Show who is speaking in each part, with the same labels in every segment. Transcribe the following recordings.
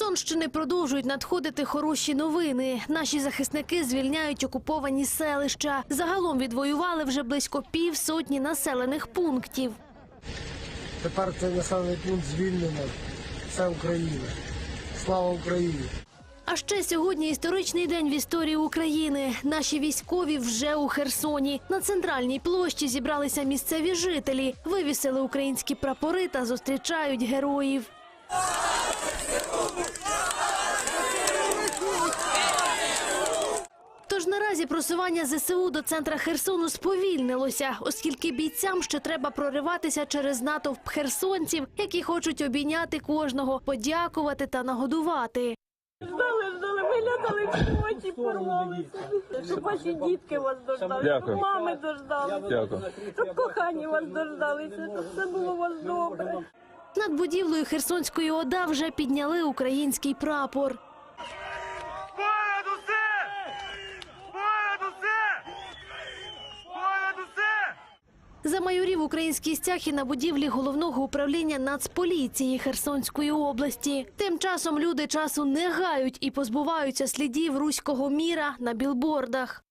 Speaker 1: Херсонщини продовжують надходити хороші новини. Наші захисники звільняють окуповані селища. Загалом відвоювали вже близько півсотні населених пунктів.
Speaker 2: Тепер цей населений пункт звільнено. Це Україна. Слава Україні!
Speaker 1: А ще сьогодні історичний день в історії України. Наші військові вже у Херсоні. На центральній площі зібралися місцеві жителі, вивісили українські прапори та зустрічають героїв. Тож наразі просування ЗСУ до центра Херсону сповільнилося, оскільки бійцям ще треба прориватися через натовп херсонців, які хочуть обійняти кожного, подякувати та нагодувати.
Speaker 3: Ждали, ждали, виглядали всі очі, порвалися. Щоб ваші дітки вас дождалися,
Speaker 4: Дякую.
Speaker 3: щоб мами дождалися,
Speaker 4: Дякую.
Speaker 3: щоб кохані вас дождалися, щоб все було у вас добре.
Speaker 1: Над будівлею Херсонської ОДА вже підняли український прапор. Замайорів український стяг і на будівлі головного управління Нацполіції Херсонської області. Тим часом люди часу не гають і позбуваються слідів руського міра на білбордах.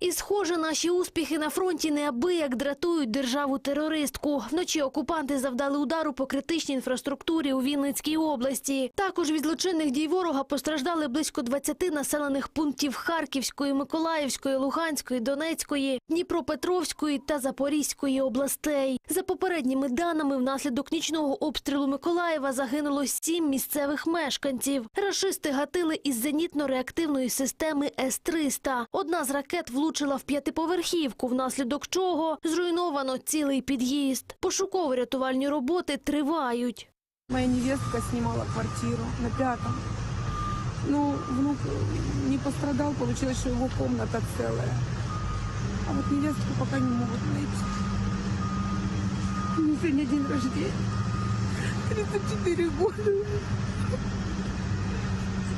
Speaker 1: І, схоже, наші успіхи на фронті неабияк дратують державу-терористку. Вночі окупанти завдали удару по критичній інфраструктурі у Вінницькій області. Також від злочинних дій ворога постраждали близько 20 населених пунктів Харківської, Миколаївської, Луганської, Донецької, Дніпропетровської та Запорізької областей. За попередніми даними, внаслідок нічного обстрілу Миколаєва загинуло сім місцевих мешканців. Рашисти гатили із зенітно-реактивної системи С-300. Одна з ракет влучила в п'ятиповерхівку, внаслідок чого зруйновано цілий під'їзд. Пошуково-рятувальні роботи тривають.
Speaker 5: Моя невестка снимала квартиру на пятом. Ну, внук не пострадал, получилось, что его комната целая. А вот невестку пока не могут найти. У нее сегодня день рождения. 34 года.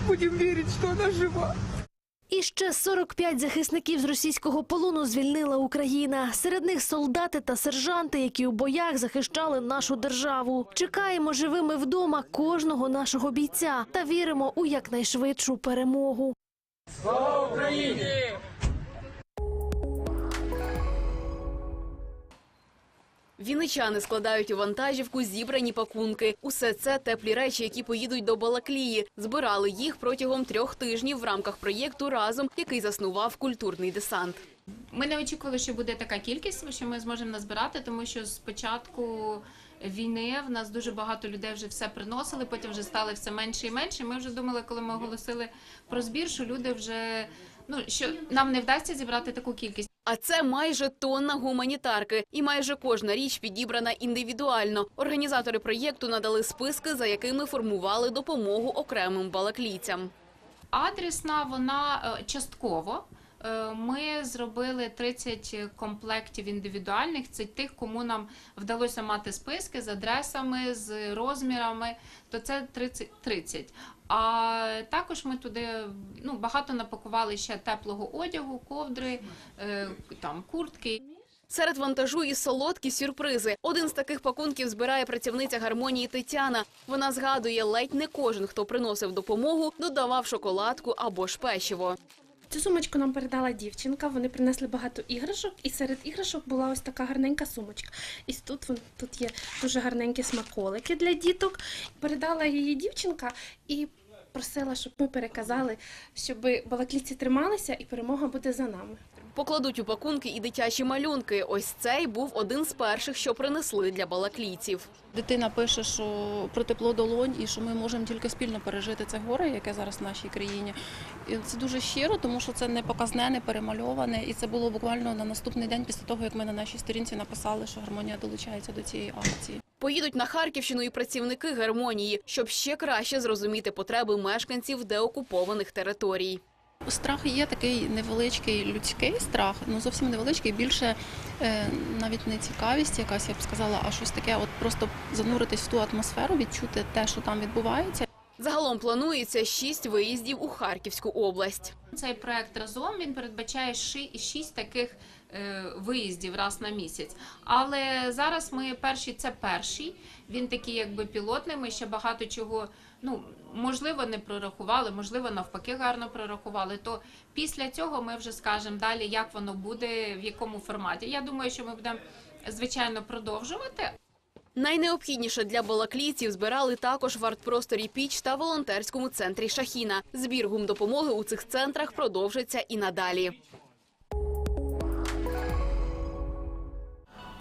Speaker 5: Будем верить, что она жива.
Speaker 1: І ще 45 захисників з російського полону звільнила Україна. Серед них солдати та сержанти, які у боях захищали нашу державу. Чекаємо живими вдома кожного нашого бійця та віримо у якнайшвидшу перемогу.
Speaker 6: Вінничани складають у вантажівку зібрані пакунки. Усе це теплі речі, які поїдуть до Балаклії. Збирали їх протягом трьох тижнів в рамках проєкту разом, який заснував культурний десант.
Speaker 7: Ми не очікували, що буде така кількість, що ми зможемо назбирати, тому що з початку війни в нас дуже багато людей вже все приносили, потім вже стали все менше і менше. Ми вже думали, коли ми оголосили про збір, що люди вже ну що нам не вдасться зібрати таку кількість.
Speaker 6: А це майже тонна гуманітарки, і майже кожна річ підібрана індивідуально. Організатори проєкту надали списки, за якими формували допомогу окремим балаклійцям.
Speaker 7: Адресна вона е, частково. Е, Ми зробили 30 комплектів індивідуальних. Це тих, кому нам вдалося мати списки з адресами, з розмірами. То це 30. 30. А також ми туди ну, багато напакували ще теплого одягу, ковдри, е, там куртки.
Speaker 6: Серед вантажу і солодкі сюрпризи. Один з таких пакунків збирає працівниця гармонії Тетяна. Вона згадує, ледь не кожен, хто приносив допомогу, додавав шоколадку або ж печиво.
Speaker 8: Цю сумочку нам передала дівчинка. Вони принесли багато іграшок, і серед іграшок була ось така гарненька сумочка. І тут вон- тут є дуже гарненькі смаколики для діток. Передала її дівчинка і просила, щоб ми переказали, щоб балакліці трималися, і перемога буде за нами.
Speaker 6: Покладуть у пакунки і дитячі малюнки. Ось цей був один з перших, що принесли для балаклійців.
Speaker 9: Дитина пише, що про тепло долонь і що ми можемо тільки спільно пережити це горе, яке зараз в нашій країні. І це дуже щиро, тому що це не показне, не перемальоване. І це було буквально на наступний день після того, як ми на нашій сторінці написали, що гармонія долучається до цієї акції.
Speaker 6: Поїдуть на Харківщину і працівники гармонії, щоб ще краще зрозуміти потреби мешканців деокупованих територій.
Speaker 9: Страх є такий невеличкий людський страх, ну зовсім невеличкий, більше е, навіть не цікавість, якась я б сказала, а щось таке, от просто зануритись в ту атмосферу, відчути те, що там відбувається.
Speaker 6: Загалом планується шість виїздів у Харківську область.
Speaker 7: Цей проект разом він передбачає ши- шість таких е, виїздів раз на місяць. Але зараз ми перші, це перший. Він такий, якби пілотний. Ми ще багато чого. Ну можливо, не прорахували, можливо, навпаки, гарно прорахували. То після цього ми вже скажемо далі, як воно буде, в якому форматі. Я думаю, що ми будемо звичайно продовжувати,
Speaker 6: Найнеобхідніше для балаклійців збирали також в артпросторі Піч та волонтерському центрі Шахіна. Збір гумдопомоги у цих центрах продовжиться і надалі.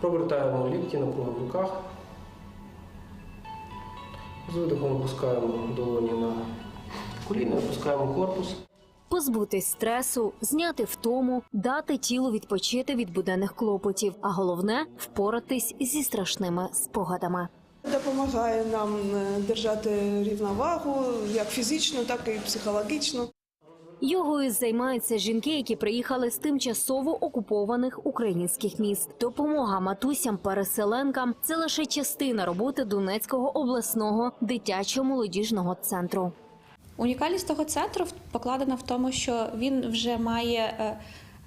Speaker 4: Провертаємо лікті напругу в руках. З видихом опускаємо долоні на коліна, опускаємо корпус.
Speaker 10: Позбутись стресу, зняти втому, дати тілу відпочити від буденних клопотів, а головне впоратись зі страшними спогадами.
Speaker 5: Допомагає нам е, держати рівновагу як фізично, так і психологічно.
Speaker 10: Йогою займаються жінки, які приїхали з тимчасово окупованих українських міст. Допомога матусям-переселенкам це лише частина роботи Донецького обласного дитячо-молодіжного центру.
Speaker 11: Унікальність того центру покладена в тому, що він вже має е,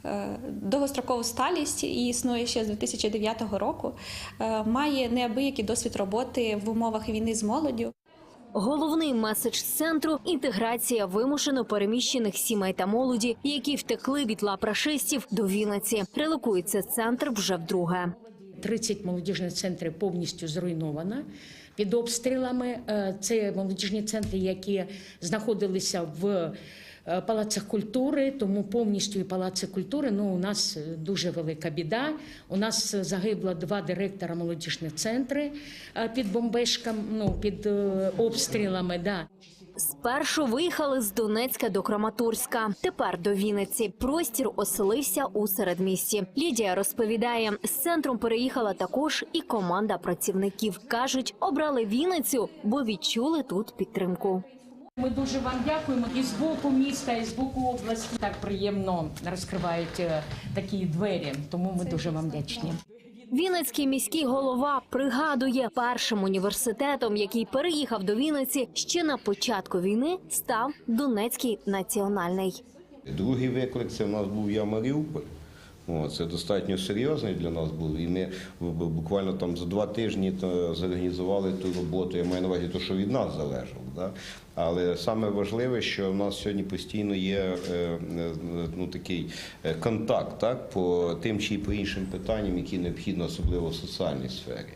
Speaker 11: е, довгострокову сталість і існує ще з 2009 року. Е, Має неабиякий досвід роботи в умовах війни з молоддю.
Speaker 10: Головний меседж центру інтеграція вимушено переміщених сімей та молоді, які втекли від лап рашистів до Вінниці. Релокується центр вже вдруге.
Speaker 12: 30 молодіжних центрів повністю зруйновано під обстрілами. Е, Це молодіжні центри, які знаходилися в палацах культури, тому повністю і палаци культури. Ну у нас е, дуже велика біда. У нас е, загибло два директора молодіжних центрів е, під бомбежками, ну під е, обстрілами. Да.
Speaker 10: Спершу виїхали з Донецька до Краматорська, тепер до Вінниці. Простір оселився у середмісті. Лідія розповідає, з центром переїхала також і команда працівників. кажуть, обрали Вінницю, бо відчули тут підтримку.
Speaker 12: Ми дуже вам дякуємо і з боку міста, і з боку області. Так приємно розкривають е, такі двері. Тому ми дуже вам вдячні.
Speaker 10: Вінницький міський голова пригадує, першим університетом, який переїхав до Вінниці ще на початку війни, став Донецький національний.
Speaker 13: Другий виклик це в нас був я Маріуполь. О, це достатньо серйозний для нас був. І ми буквально там за два тижні то зорганізували ту роботу. Я маю на увазі, те, що від нас залежало. Да? Але саме важливе, що в нас сьогодні постійно є е, е, ну, такий е, контакт так, по тим чи по іншим питанням, які необхідно, особливо в соціальній сфері.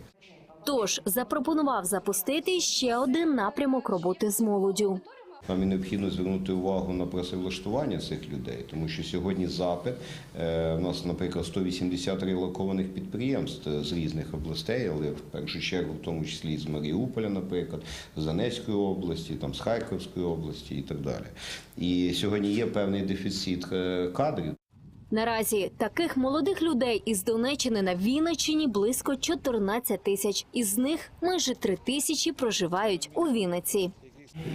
Speaker 10: Тож запропонував запустити ще один напрямок роботи з молоддю.
Speaker 13: Нам і необхідно звернути увагу на працевлаштування цих людей, тому що сьогодні запит е, у нас, наприклад, 180 релокованих підприємств е, з різних областей, але в першу чергу, в тому числі з Маріуполя, наприклад, з Донецької області, там з Харківської області і так далі. І сьогодні є певний дефіцит е, кадрів.
Speaker 10: Наразі таких молодих людей із Донеччини на Вінниччині близько 14 тисяч. Із них майже 3 тисячі проживають у Вінниці.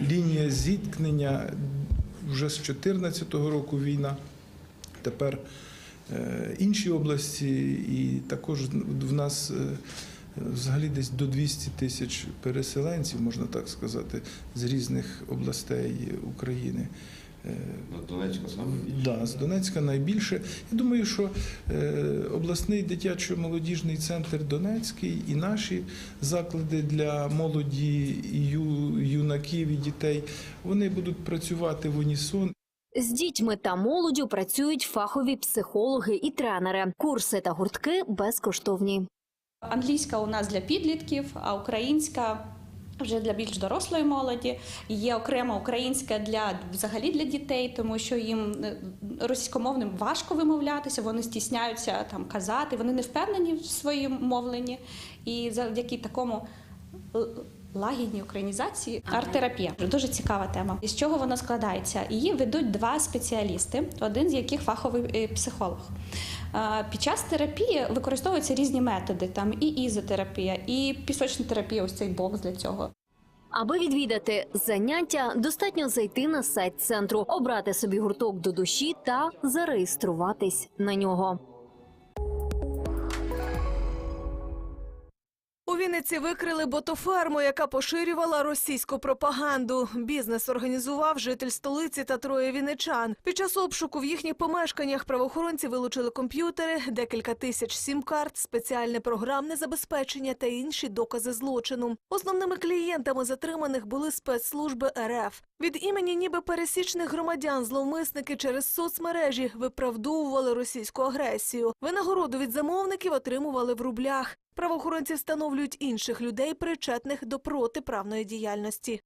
Speaker 14: Лінія зіткнення вже з 2014 року війна. Тепер е, інші області, і також в нас е, взагалі десь до 200 тисяч переселенців, можна так сказати, з різних областей України. Е,
Speaker 13: Донецька саме.
Speaker 14: Да, з Донецька найбільше. Я думаю, що е, обласний дитячо-молодіжний центр Донецький і наші заклади для молоді, ю, юнаків і дітей вони будуть працювати в унісон.
Speaker 10: З дітьми та молоддю працюють фахові психологи і тренери. Курси та гуртки безкоштовні.
Speaker 11: Англійська у нас для підлітків, а українська вже для більш дорослої молоді. Є окрема українська для взагалі для дітей, тому що їм е, російськомовним важко вимовлятися, вони стісняються там казати, вони не впевнені в своєму мовленні. І завдяки такому л- лагідній українізації арт-терапія дуже цікава тема. Із чого вона складається? Її ведуть два спеціалісти, один з яких фаховий е, психолог. Під час терапії використовуються різні методи, там і ізотерапія, і пісочна терапія, ось цей бокс для цього.
Speaker 10: Аби відвідати заняття, достатньо зайти на сайт центру, обрати собі гурток до душі та зареєструватись на нього.
Speaker 15: Вінниці викрили ботоферму, яка поширювала російську пропаганду. Бізнес організував житель столиці та троє вінничан. Під час обшуку в їхніх помешканнях правоохоронці вилучили комп'ютери, декілька тисяч сім-карт, спеціальне програмне забезпечення та інші докази злочину. Основними клієнтами затриманих були спецслужби РФ. Від імені ніби пересічних громадян зловмисники через соцмережі виправдовували російську агресію. Винагороду від замовників отримували в рублях. Правоохоронці встановлюють інших людей, причетних до протиправної діяльності.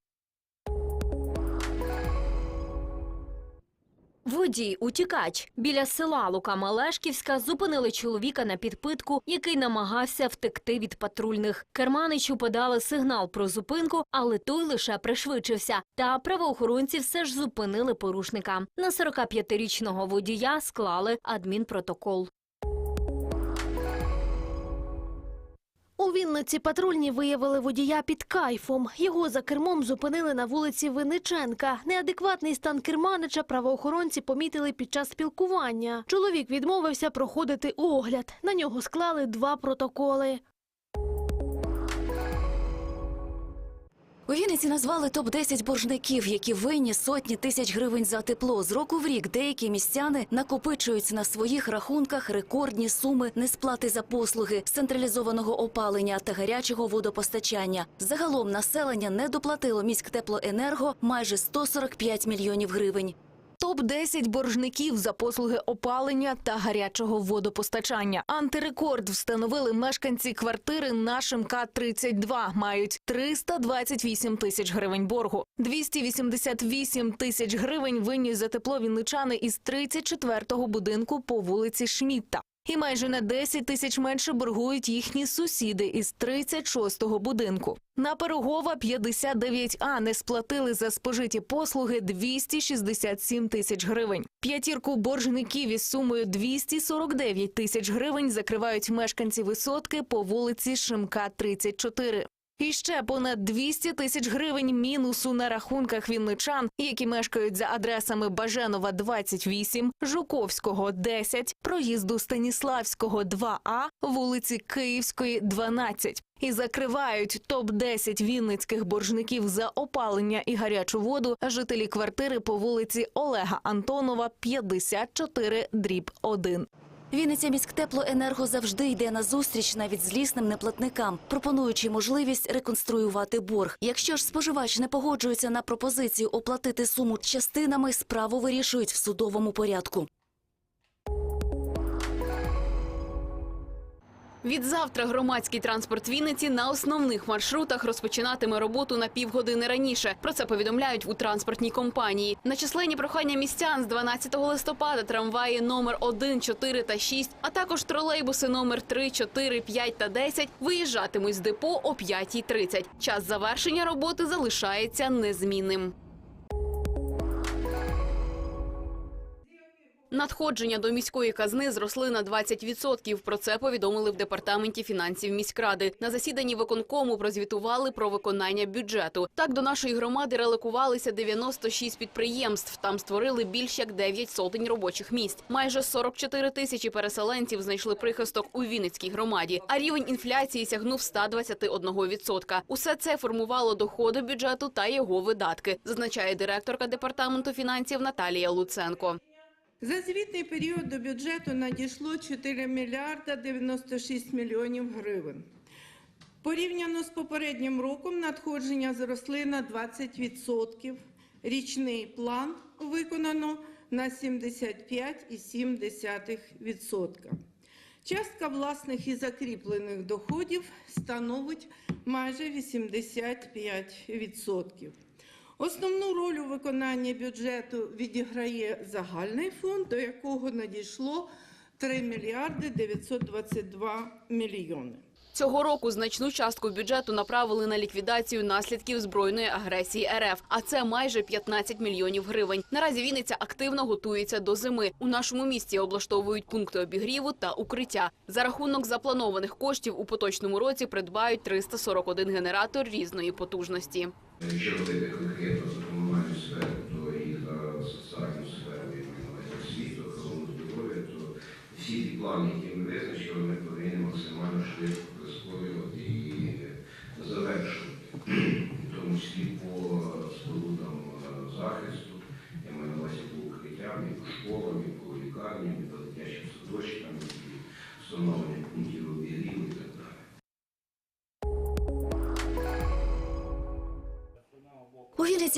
Speaker 10: Водій утікач біля села Лука Малешківська зупинили чоловіка на підпитку, який намагався втекти від патрульних. Керманичу подали сигнал про зупинку, але той лише пришвидшився. Та правоохоронці все ж зупинили порушника. На 45-річного водія склали адмінпротокол.
Speaker 1: У Вінниці патрульні виявили водія під кайфом. Його за кермом зупинили на вулиці Винниченка. Неадекватний стан керманича правоохоронці помітили під час спілкування. Чоловік відмовився проходити огляд. На нього склали два протоколи.
Speaker 16: У Вінниці назвали топ-10 боржників, які винні сотні тисяч гривень за тепло. З року в рік деякі містяни накопичують на своїх рахунках рекордні суми несплати за послуги централізованого опалення та гарячого водопостачання. Загалом населення не доплатило міськтеплоенерго майже 145 мільйонів гривень.
Speaker 17: Топ-10 боржників за послуги опалення та гарячого водопостачання. Антирекорд встановили мешканці квартири на ШМК-32. Мають 328 тисяч гривень боргу. 288 тисяч гривень винні за тепло вінничани із 34-го будинку по вулиці Шмітта. І майже на 10 тисяч менше боргують їхні сусіди із 36-го будинку. На Пирогова 59А не сплатили за спожиті послуги 267 тисяч гривень. П'ятірку боржників із сумою 249 тисяч гривень закривають мешканці висотки по вулиці Шимка 34. І ще понад 200 тисяч гривень мінусу на рахунках вінничан, які мешкають за адресами Баженова 28, Жуковського 10, проїзду Станіславського 2А, вулиці Київської 12. І закривають топ-10 вінницьких боржників за опалення і гарячу воду жителі квартири по вулиці Олега Антонова 54 дріб 1.
Speaker 16: Вінниця міськтеплоенерго завжди йде на зустріч навіть злісним неплатникам, пропонуючи можливість реконструювати борг. Якщо ж споживач не погоджується на пропозицію оплатити суму частинами, справу вирішують в судовому порядку.
Speaker 6: Відзавтра громадський транспорт Вінниці на основних маршрутах розпочинатиме роботу на півгодини раніше. Про це повідомляють у транспортній компанії. На численні прохання містян з 12 листопада трамваї номер 1, 4 та 6, а також тролейбуси номер 3, 4, 5 та 10 виїжджатимуть з депо о 5.30. Час завершення роботи залишається незмінним. Надходження до міської казни зросли на 20%. Про це повідомили в департаменті фінансів міськради. На засіданні виконкому прозвітували про виконання бюджету. Так до нашої громади релокувалися 96 підприємств. Там створили більш як 9 сотень робочих місць. Майже 44 тисячі переселенців знайшли прихисток у Вінницькій громаді. А рівень інфляції сягнув 121%. Усе це формувало доходи бюджету та його видатки, зазначає директорка департаменту фінансів Наталія Луценко.
Speaker 18: За звітний період до бюджету надійшло 4 мільярда 96 мільйонів гривень. Порівняно з попереднім роком надходження зросли на 20%. Річний план виконано на 75,7%. Частка власних і закріплених доходів становить майже 85%. Основну роль у виконанні бюджету відіграє загальний фонд, до якого надійшло 3 мільярди 922 мільйони.
Speaker 6: Цього року значну частку бюджету направили на ліквідацію наслідків збройної агресії РФ, а це майже 15 мільйонів гривень. Наразі Вінниця активно готується до зими. У нашому місті облаштовують пункти обігріву та укриття. За рахунок запланованих коштів у поточному році придбають 341 генератор різної потужності.
Speaker 13: Якщо робити конкретно за комунальну сферу, то і за соціальну сферу, і освіту, охорону здоров'я, то всі ті плани,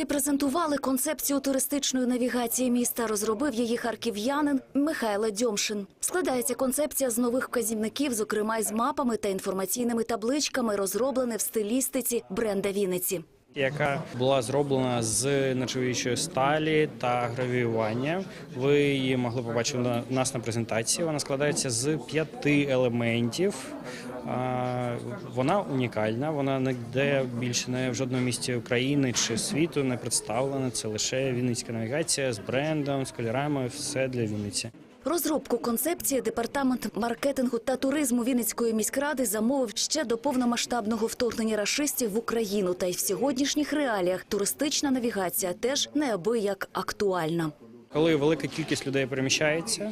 Speaker 16: У презентували концепцію туристичної навігації міста. Розробив її харків'янин Михайло Дьомшин. Складається концепція з нових вказівників, зокрема з мапами та інформаційними табличками, розроблене в стилістиці бренда Вінниці.
Speaker 19: яка була зроблена з нержавіючої сталі та гравіювання. Ви її могли побачити у нас на презентації. Вона складається з п'яти елементів. Вона унікальна. Вона ніде більше не в жодному місті України чи світу не представлена. Це лише Вінницька навігація з брендом, з кольорами. Все для Вінниці.
Speaker 16: Розробку концепції департамент маркетингу та туризму Вінницької міськради замовив ще до повномасштабного вторгнення рашистів в Україну. Та й в сьогоднішніх реаліях туристична навігація теж неабияк актуальна.
Speaker 19: Коли велика кількість людей переміщається,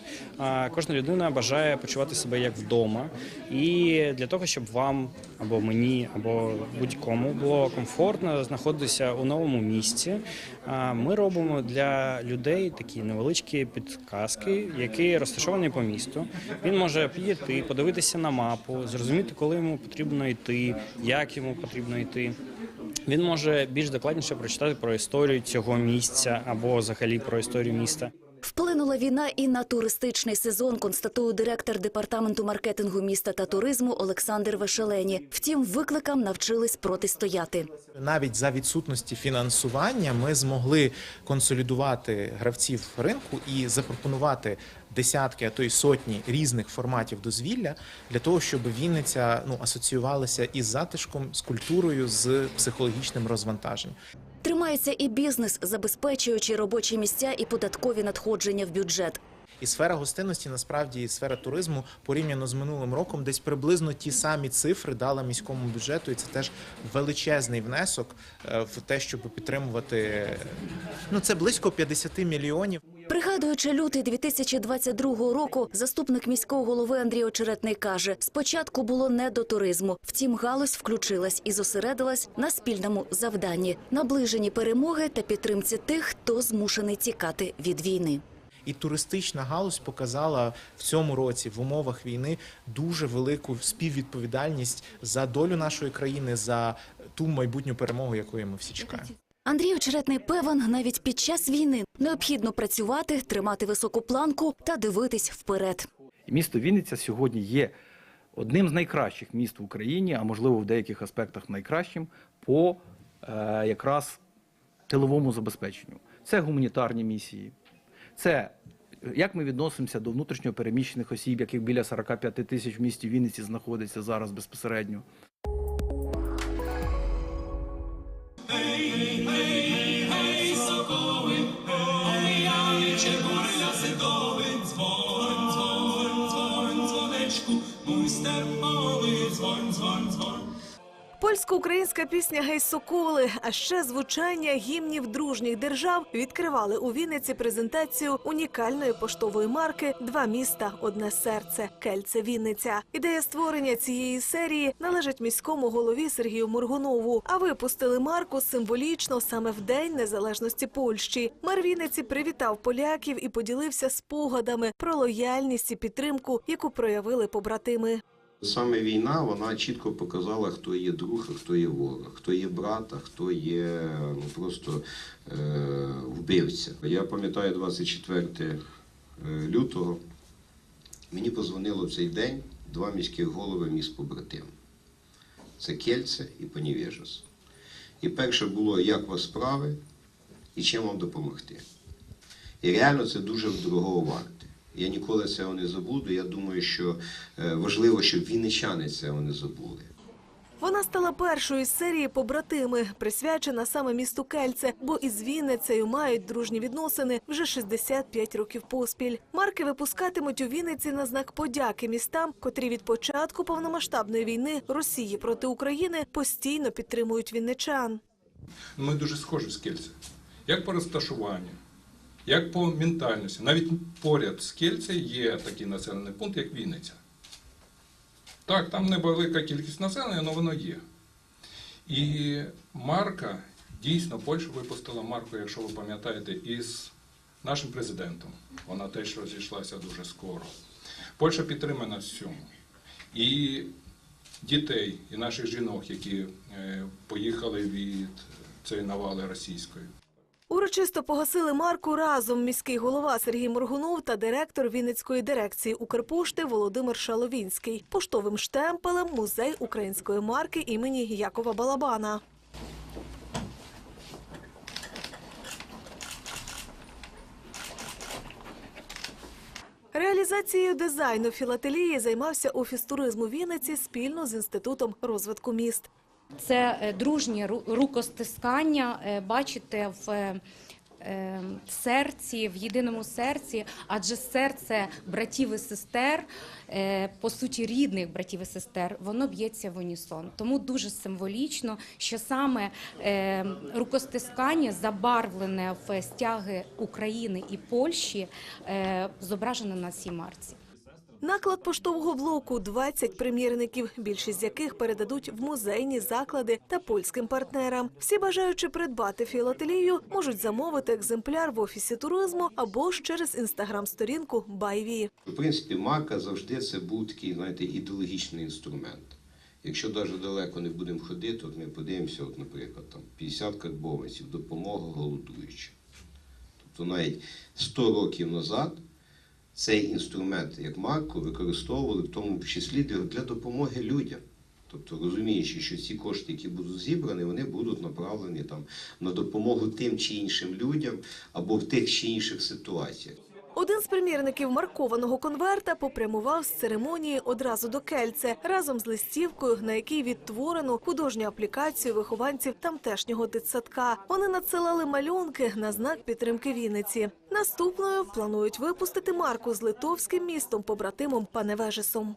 Speaker 19: кожна людина бажає почувати себе як вдома. І для того, щоб вам або мені, або будь-кому було комфортно знаходитися у новому місці, ми робимо для людей такі невеличкі підказки, які розташовані по місту. Він може підійти, подивитися на мапу, зрозуміти, коли йому потрібно йти, як йому потрібно йти. Він може більш докладніше прочитати про історію цього місця або взагалі про історію міста.
Speaker 16: Вплинула війна і на туристичний сезон, констатує директор департаменту маркетингу міста та туризму Олександр Вешелені. Втім, викликам навчились протистояти.
Speaker 20: Навіть за відсутності фінансування ми змогли консолідувати гравців ринку і запропонувати десятки, а то й сотні різних форматів дозвілля для того, щоб Вінниця ну асоціювалася із затишком, з культурою, з психологічним розвантаженням.
Speaker 16: Тримається і бізнес, забезпечуючи робочі місця і податкові надходження в бюджет.
Speaker 20: І сфера гостинності, насправді, і сфера туризму порівняно з минулим роком, десь приблизно ті самі цифри дала міському бюджету, і це теж величезний внесок е, в те, щоб підтримувати. Ну це близько 50 мільйонів.
Speaker 16: Пригадуючи лютий 2022 року, заступник міського голови Андрій Очеретний каже: спочатку було не до туризму. Втім, галузь включилась і зосередилась на спільному завданні, наближенні перемоги та підтримці тих, хто змушений тікати від війни.
Speaker 20: І туристична галузь показала в цьому році в умовах війни дуже велику співвідповідальність за долю нашої країни, за ту майбутню перемогу, якої ми всі чекаємо.
Speaker 16: Андрій Очеретний певен, навіть під час війни необхідно працювати, тримати високу планку та дивитись вперед.
Speaker 21: Місто Вінниця сьогодні є одним з найкращих міст в Україні, а можливо в деяких аспектах найкращим по е, якраз тиловому забезпеченню. Це гуманітарні місії, це як ми відносимося до внутрішньо переміщених осіб, яких біля 45 тисяч в місті Вінниці знаходиться зараз безпосередньо.
Speaker 15: Польсько-українська пісня Гей Соколи, а ще звучання гімнів дружніх держав відкривали у Вінниці презентацію унікальної поштової марки Два міста, одне серце Кельце Вінниця. Ідея створення цієї серії належить міському голові Сергію Моргунову. А випустили марку символічно саме в День Незалежності Польщі. Мер Вінниці привітав поляків і поділився спогадами про лояльність і підтримку, яку проявили побратими.
Speaker 13: Саме війна вона чітко показала, хто є друг, а хто є ворог, хто є брат, а хто є ну, просто е, вбивця. Я пам'ятаю 24 е, лютого. Мені позвонило в цей день два міських голови міст побратим. Це Кельце і Понівежес. І перше було, як вас справи і чим вам допомогти. І реально це дуже дорого варте. Я ніколи цього не забуду. Я думаю, що е, важливо, щоб вінничани цього не забули.
Speaker 15: Вона стала першою з серії побратими, присвячена саме місту Кельце, бо із Вінницею мають дружні відносини вже 65 років поспіль. Марки випускатимуть у Вінниці на знак подяки містам, котрі від початку повномасштабної війни Росії проти України постійно підтримують вінничан.
Speaker 22: Ми дуже схожі з Кельце. Як по розташуванню, як по ментальності. Навіть поряд з Кельце є такий населений пункт, як Вінниця. Так, там невелика кількість населення, але воно є. І марка, дійсно, Польща випустила марку, якщо ви пам'ятаєте, із нашим президентом. Вона теж розійшлася дуже скоро. Польща підтримує нас в цьому. І дітей, і наших жінок, які е, поїхали від цієї навали російської.
Speaker 15: Урочисто погасили марку разом міський голова Сергій Моргунов та директор Вінницької дирекції Укрпошти Володимир Шаловінський. Поштовим штемпелем музей української марки імені Якова Балабана. Реалізацією дизайну філателії займався офіс туризму Вінниці спільно з інститутом розвитку міст.
Speaker 12: Це е, дружнє рукостискання, е, бачите, в е, серці, в єдиному серці, адже серце братів і сестер, по суті, рідних братів і сестер, воно б'ється в унісон. Тому дуже символічно, що саме рукостискання забарвлене в стяги України і Польщі, зображено на цій марці.
Speaker 15: Наклад поштового блоку 20 примірників, більшість з яких передадуть в музейні заклади та польським партнерам. Всі бажаючи придбати філателію, можуть замовити екземпляр в офісі туризму або ж через інстаграм-сторінку Байві.
Speaker 13: В принципі, марка завжди це був такий, знаєте, ідеологічний інструмент. Якщо навіть далеко не будемо ходити, от ми подивимося, от, наприклад, там 50 карбованців, допомога голодуючим. Тобто навіть 100 років назад цей інструмент як марку використовували в тому числі для, допомоги людям. Тобто розуміючи, що ці кошти, які будуть зібрані, вони будуть направлені там на допомогу тим чи іншим людям або в тих чи інших ситуаціях.
Speaker 15: Один з примірників маркованого конверта попрямував з церемонії одразу до Кельце разом з листівкою, на якій відтворено художню аплікацію вихованців тамтешнього дитсадка. Вони надсилали малюнки на знак підтримки Вінниці. Наступною планують випустити марку з литовським містом побратимом Паневежесом.